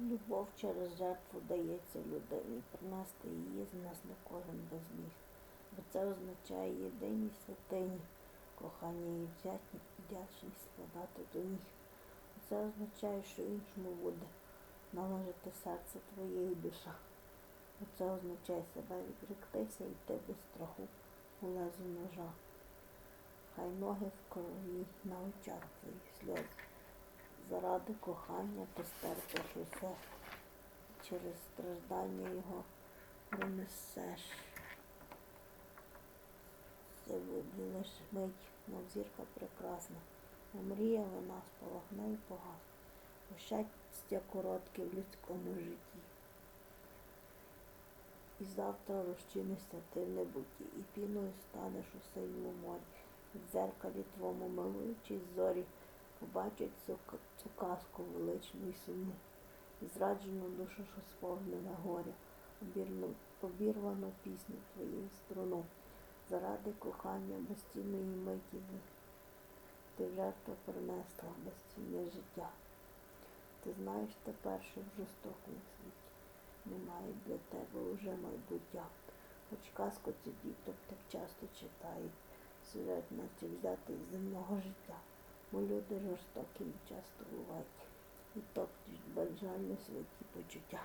Любов через жертву дається людині, принести її з нас не кожен би зміг. Бо це означає єдиній святині, кохання і вдячні- вдячність складати до ніг. Це означає, що іншому буде належати серце твоє і душа. Це означає себе відректися і йти без страху у лезу ножа. Хай ноги в крові на очах твоїх сльоз. Заради кохання ти усе, через страждання його пронесеш. Це буде мить, мов зірка прекрасна, мрія вона спалахне і погас. Щастя коротке в людському житті. І завтра розчинишся ти в небуті, і піною станеш у синьому морі. В дзеркалі твому милуючись зорі, побачать цю, цю казку величну і сумну, зраджену душу, що сповнена горя, обірну, обірвану пісню твоєї струну. Заради кохання безцінної миті ти в жертву принесла безцінне життя. Ти знаєш тепер, що в жорстокому світі немає для тебе уже майбуття. Хоч казку цю діток так часто читають, сюжет наче взяти з земного життя. Бо люди жорстокими часто бувають і топтують бажання свої почуття.